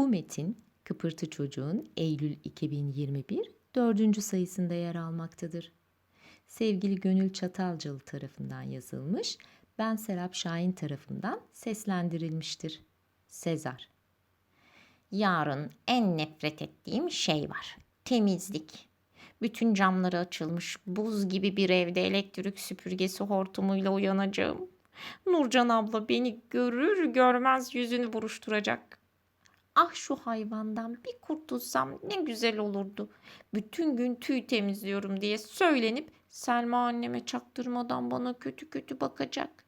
Bu metin Kıpırtı Çocuğun Eylül 2021 dördüncü sayısında yer almaktadır. Sevgili Gönül Çatalcalı tarafından yazılmış, ben Serap Şahin tarafından seslendirilmiştir. Sezar Yarın en nefret ettiğim şey var. Temizlik. Bütün camları açılmış buz gibi bir evde elektrik süpürgesi hortumuyla uyanacağım. Nurcan abla beni görür görmez yüzünü buruşturacak. Ah şu hayvandan bir kurtulsam ne güzel olurdu. Bütün gün tüy temizliyorum diye söylenip Selma anneme çaktırmadan bana kötü kötü bakacak.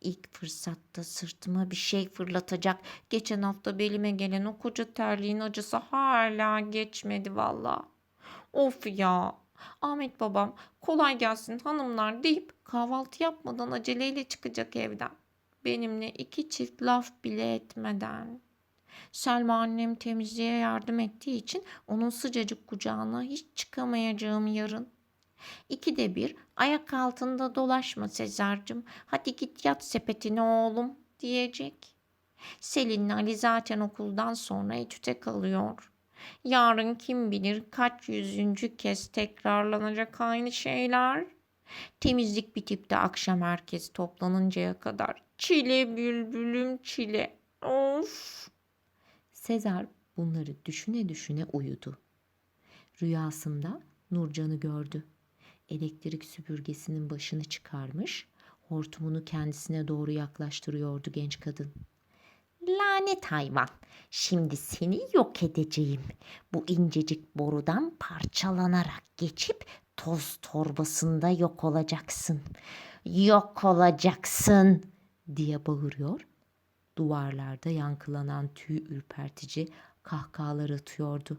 İlk fırsatta sırtıma bir şey fırlatacak. Geçen hafta belime gelen o koca terliğin acısı hala geçmedi valla. Of ya. Ahmet babam kolay gelsin hanımlar deyip kahvaltı yapmadan aceleyle çıkacak evden. Benimle iki çift laf bile etmeden. Selma annem temizliğe yardım ettiği için onun sıcacık kucağına hiç çıkamayacağım yarın. İkide bir ayak altında dolaşma Sezar'cığım. Hadi git yat sepetine oğlum diyecek. Selin'le Ali zaten okuldan sonra etüte kalıyor. Yarın kim bilir kaç yüzüncü kez tekrarlanacak aynı şeyler. Temizlik bitip de akşam herkes toplanıncaya kadar. Çile bülbülüm çile. Of. Sezar bunları düşüne düşüne uyudu. Rüyasında Nurcan'ı gördü. Elektrik süpürgesinin başını çıkarmış, hortumunu kendisine doğru yaklaştırıyordu genç kadın. Lanet hayvan. Şimdi seni yok edeceğim. Bu incecik borudan parçalanarak geçip toz torbasında yok olacaksın. Yok olacaksın diye bağırıyor. Duvarlarda yankılanan tüy ürpertici kahkahalar atıyordu.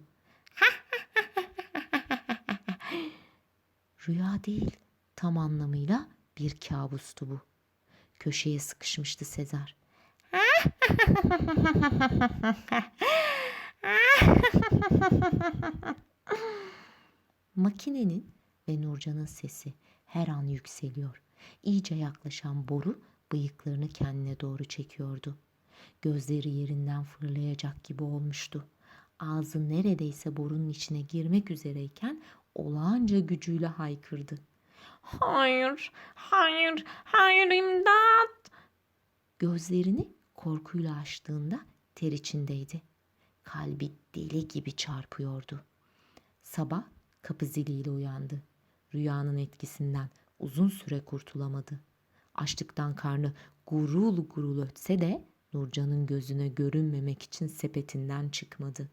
Rüya değil, tam anlamıyla bir kabustu bu. Köşeye sıkışmıştı Sezar. Makinenin ve Nurcan'ın sesi her an yükseliyor. İyice yaklaşan boru bıyıklarını kendine doğru çekiyordu. Gözleri yerinden fırlayacak gibi olmuştu. Ağzı neredeyse borunun içine girmek üzereyken olağanca gücüyle haykırdı. Hayır, hayır, hayır imdat. Gözlerini korkuyla açtığında ter içindeydi. Kalbi deli gibi çarpıyordu. Sabah kapı ziliyle uyandı. Rüyanın etkisinden uzun süre kurtulamadı. Açlıktan karnı gurul gurul ötse de Nurcan'ın gözüne görünmemek için sepetinden çıkmadı.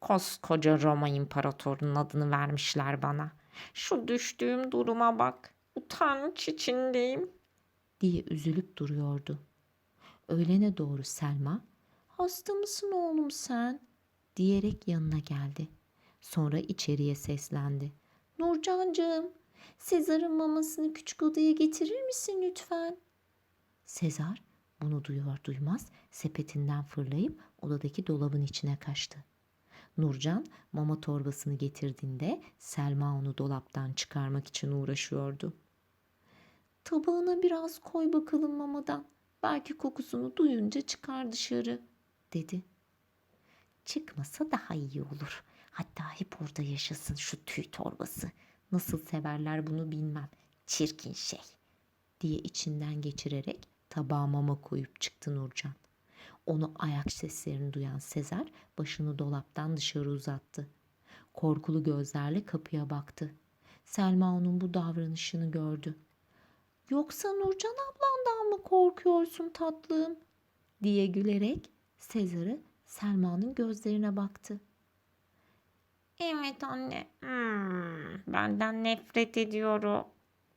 Koskoca Roma İmparatorunun adını vermişler bana. Şu düştüğüm duruma bak. Utanç içindeyim. diye üzülüp duruyordu. Öğlene doğru Selma, hasta mısın oğlum sen? diyerek yanına geldi. Sonra içeriye seslendi. Nurcancığım, Sezar'ın mamasını küçük odaya getirir misin lütfen? Sezar bunu duyar duymaz sepetinden fırlayıp odadaki dolabın içine kaçtı. Nurcan mama torbasını getirdiğinde Selma onu dolaptan çıkarmak için uğraşıyordu. Tabağına biraz koy bakalım mamadan. Belki kokusunu duyunca çıkar dışarı, dedi. Çıkmasa daha iyi olur. Hatta hep orada yaşasın şu tüy torbası. Nasıl severler bunu bilmem. Çirkin şey, diye içinden geçirerek tabağa mama koyup çıktı Nurcan. Onu ayak seslerini duyan Sezer başını dolaptan dışarı uzattı. Korkulu gözlerle kapıya baktı. Selma onun bu davranışını gördü. Yoksa Nurcan ablandan mı korkuyorsun tatlım? diye gülerek Sezar'ı Selma'nın gözlerine baktı. Evet anne. Hmm, benden nefret ediyorum.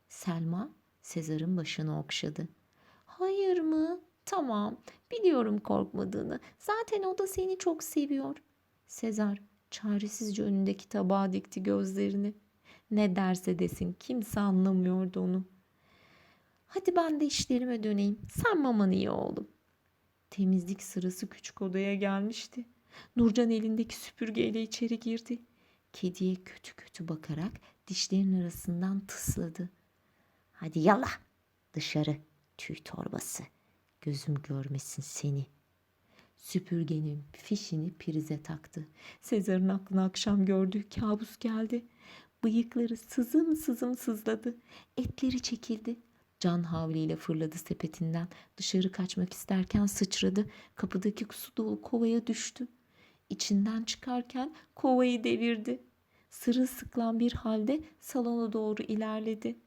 Selma Sezar'ın başını okşadı. Hayır mı? Tamam, biliyorum korkmadığını. Zaten o da seni çok seviyor. Sezar çaresizce önündeki tabağa dikti gözlerini. Ne derse desin kimse anlamıyordu onu. Hadi ben de işlerime döneyim. Sen maman iyi oğlum. Temizlik sırası küçük odaya gelmişti. Nurcan elindeki süpürgeyle içeri girdi. Kediye kötü kötü bakarak dişlerinin arasından tısladı. Hadi yala dışarı tüy torbası. Gözüm görmesin seni. Süpürgenin fişini prize taktı. Sezar'ın aklına akşam gördüğü kabus geldi. Bıyıkları sızım sızım sızladı. Etleri çekildi. Can havliyle fırladı sepetinden. Dışarı kaçmak isterken sıçradı. Kapıdaki su dolu kovaya düştü. İçinden çıkarken kovayı devirdi. Sırılsıklam bir halde salona doğru ilerledi.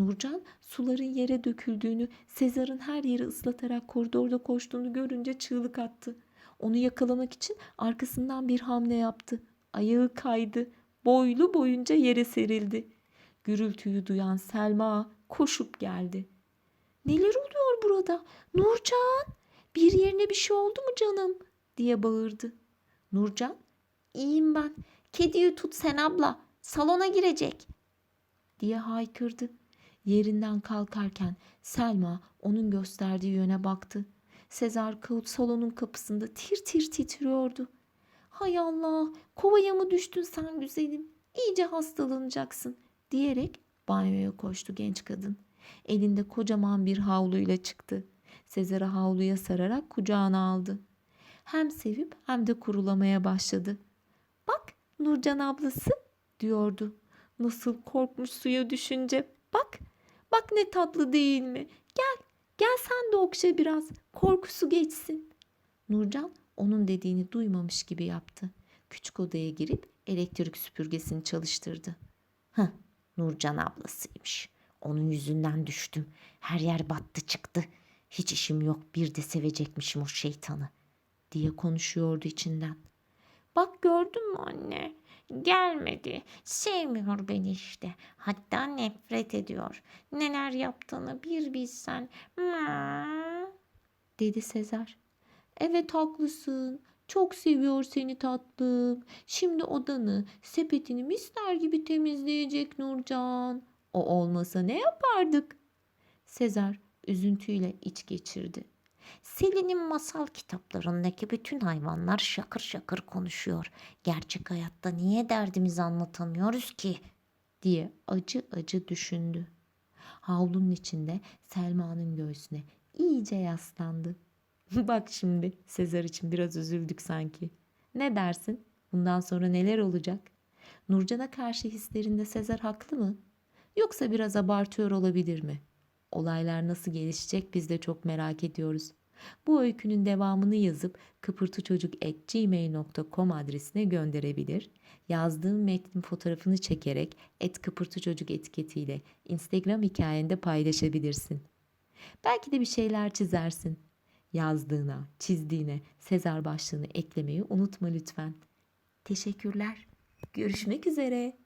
Nurcan suların yere döküldüğünü, Sezar'ın her yeri ıslatarak koridorda koştuğunu görünce çığlık attı. Onu yakalamak için arkasından bir hamle yaptı. Ayağı kaydı. Boylu boyunca yere serildi. Gürültüyü duyan Selma koşup geldi. Neler oluyor burada? Nurcan! Bir yerine bir şey oldu mu canım? diye bağırdı. Nurcan, iyiyim ben. Kediyi tut sen abla. Salona girecek. diye haykırdı. Yerinden kalkarken Selma onun gösterdiği yöne baktı. Sezar Kağıt salonun kapısında tir tir titriyordu. Hay Allah, kovaya mı düştün sen güzelim? İyice hastalanacaksın diyerek banyoya koştu genç kadın. Elinde kocaman bir havluyla çıktı. Sezar'ı havluya sararak kucağına aldı. Hem sevip hem de kurulamaya başladı. Bak Nurcan ablası diyordu. Nasıl korkmuş suya düşünce. Bak, bak ne tatlı değil mi? Gel, gel sen de okşa biraz. Korkusu geçsin. Nurcan onun dediğini duymamış gibi yaptı. Küçük odaya girip elektrik süpürgesini çalıştırdı. Hıh, Nurcan ablasıymış. Onun yüzünden düştüm. Her yer battı çıktı. Hiç işim yok bir de sevecekmişim o şeytanı diye konuşuyordu içinden. Bak gördün mü anne? Gelmedi. Sevmiyor beni işte. Hatta nefret ediyor. Neler yaptığını bir bilsen. Hmm. dedi Sezar. Evet haklısın. Çok seviyor seni tatlım. Şimdi odanı, sepetini misler gibi temizleyecek Nurcan. O olmasa ne yapardık? Sezar üzüntüyle iç geçirdi. Selin'in masal kitaplarındaki bütün hayvanlar şakır şakır konuşuyor. Gerçek hayatta niye derdimizi anlatamıyoruz ki? diye acı acı düşündü. Havlunun içinde Selma'nın göğsüne iyice yaslandı. Bak şimdi Sezar için biraz üzüldük sanki. Ne dersin? Bundan sonra neler olacak? Nurcan'a karşı hislerinde Sezar haklı mı? Yoksa biraz abartıyor olabilir mi? Olaylar nasıl gelişecek biz de çok merak ediyoruz. Bu öykünün devamını yazıp kıpırtıçocuk.gmail.com adresine gönderebilir. Yazdığım metnin fotoğrafını çekerek et kıpırtıçocuk etiketiyle Instagram hikayende paylaşabilirsin. Belki de bir şeyler çizersin. Yazdığına, çizdiğine Sezar başlığını eklemeyi unutma lütfen. Teşekkürler. Görüşmek üzere.